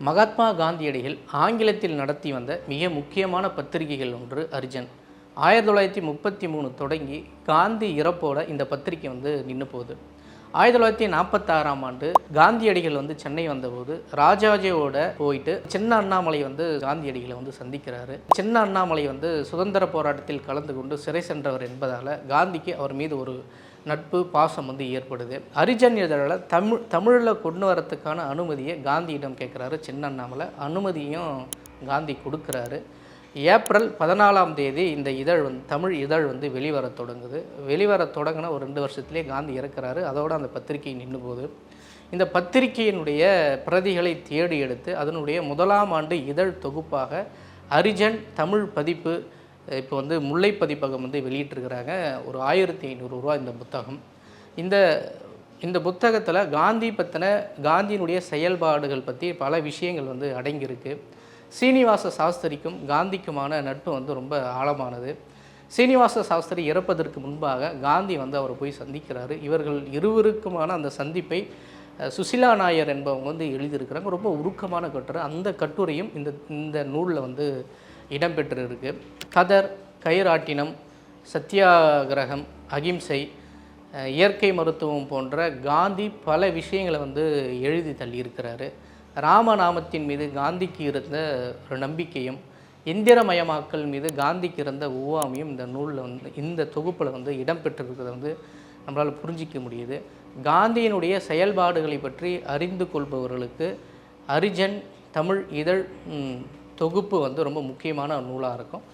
மகாத்மா காந்தியடிகள் ஆங்கிலத்தில் நடத்தி வந்த மிக முக்கியமான பத்திரிகைகள் ஒன்று அரிஜன். ஆயிரத்தி தொள்ளாயிரத்தி முப்பத்தி மூணு தொடங்கி காந்தி இறப்போட இந்த பத்திரிகை வந்து நின்று போகுது. ஆயிரத்தி தொள்ளாயிரத்தி நாற்பத்தாறாம் ஆண்டு காந்தியடிகள் வந்து சென்னை வந்தபோது ராஜாஜியோட போயிட்டு சின்ன அண்ணாமலை வந்து காந்தியடிகளை வந்து சந்திக்கிறாரு. சின்ன அண்ணாமலை வந்து சுதந்திர போராட்டத்தில் கலந்து கொண்டு சிறை சென்றவர் என்பதால் காந்திக்கு அவர் மீது ஒரு நட்பு பாசம் வந்து ஏற்படுது. ஹரிஜன் இதழில் தமிழ் தமிழில் கொண்டு வரத்துக்கான அனுமதியை காந்தியிடம் கேட்குறாரு சின்ன அண்ணாமலை. அனுமதியும் காந்தி கொடுக்குறாரு. ஏப்ரல் பதினாலாம் தேதி இந்த இதழ் வந்து தமிழ் இதழ் வந்து வெளிவரத் தொடங்குது. வெளிவரத் தொடங்கின ஒரு ரெண்டு வருஷத்துலேயே காந்தி இறக்குறாரு. அதோடு அந்த பத்திரிகை நின்று போகுது. இந்த பத்திரிகையினுடைய பிரதிகளை தேடி எடுத்து அதனுடைய முதலாம் ஆண்டு இதழ் தொகுப்பாக அரிஜன் தமிழ் பதிப்பு இப்போ வந்து முல்லை பதிப்பகம் வந்து வெளியிட்டிருக்கிறாங்க. ஒரு ஆயிரத்தி ஐநூறுரூவா இந்த புத்தகம். இந்த இந்த புத்தகத்தில் காந்தி பற்றின காந்தியினுடைய செயல்பாடுகள் பற்றி பல விஷயங்கள் வந்து அடங்கியிருக்கு. சீனிவாச சாஸ்திரிக்கும் காந்திக்குமான நட்பு வந்து ரொம்ப ஆழமானது. சீனிவாச சாஸ்திரி இறப்பதற்கு முன்பாக காந்தி வந்து அவரை போய் சந்திக்கிறாரு. இவர்கள் இருவருக்குமான அந்த சந்திப்பை சுசிலா நாயர் என்பவங்க வந்து எழுதியிருக்கிறாங்க. ரொம்ப உருக்கமான கட்டுரை. அந்த கட்டுரையும் இந்த இந்த நூலில் வந்து இடம்பெற்றிருக்கு. கதர் கயிறாட்டினம் சத்தியாகிரகம் அகிம்சை இயற்கை மருத்துவம் போன்ற காந்தி பல விஷயங்களை வந்து எழுதி தள்ளியிருக்கிறாரு. ராமநாமத்தின் மீது காந்திக்கு இருந்த ஒரு நம்பிக்கையும் இந்திரமயமாக்கல் மீது காந்திக்கு இருந்த ஒவ்வாமையும் இந்த நூலில் வந்து இந்த தொகுப்பில் வந்து இடம்பெற்றிருக்கிறத வந்து நம்மளால் புரிஞ்சிக்க முடியுது. காந்தியினுடைய செயல்பாடுகளை பற்றி அறிந்து கொள்பவர்களுக்கு அரிஜன் தமிழ் இதழ் தொகுப்பு வந்து ரொம்ப முக்கியமான நூலாக இருக்கும்.